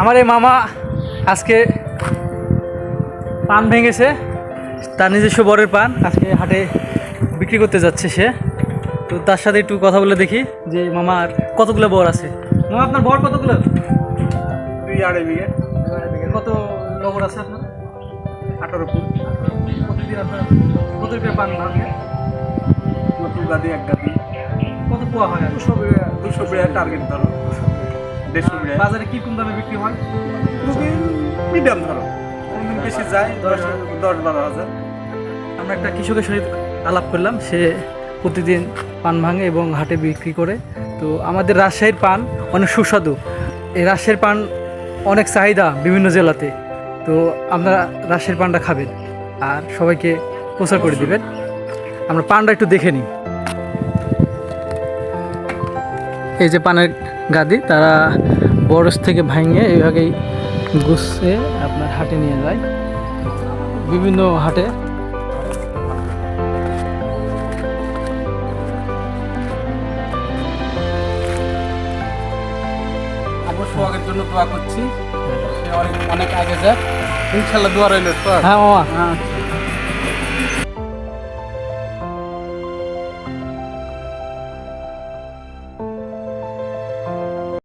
আমার এই মামা আজকে পান ভেঙেছে। তার নিজস্ব বরের পান। আজকে হাটে বিক্রি করতে যাচ্ছে সে। তো তার সাথে একটু কথা বলে দেখি যে মামার কতগুলো বর আছে। মামা আপনার বর কতগুলো? দুই আড়াই বিঘে। কত লগর আছে আপনার? আঠারো ফুট। প্রতিদিন আপনার কত রুপিয়া পান ভাঙে নতুন গাদি এক গাদি। কত পোয়া হয়? দুশো দুশো টার্গেট ধরো। দেড়শো বিঘা বাজারে কীরকম দামে বিক্রি হয়? মিডিয়াম ধরো। কোনদিন বেশি যায় দশ দশ বারো হাজার। আমরা একটা কৃষকের সহিত আলাপ করলাম। সে প্রতিদিন পান ভাঙে এবং হাটে বিক্রি করে। তো আমাদের রাজশাহীর পান অনেক সুস্বাদু। এই রাজশাহীর পান অনেক চাহিদা বিভিন্ন জেলাতে। তো আপনারা রাজশাহীর পানটা খাবেন। আর সবাইকে প্রচার করে দিবেন। আমরা পানটা একটু দেখে নিই। এই যে পানের গাদি তারা বরস থেকে ভাঙে এইভাবেই গুছিয়ে আপনার হাটে নিয়ে যায়। বিভিন্ন হাটে। সোহাগের জন্য দোয়া করছি। সে অনেক অনেক আগে যায় ইনশাল্লাহ দোয়া রইল হ্যাঁ আচ্ছা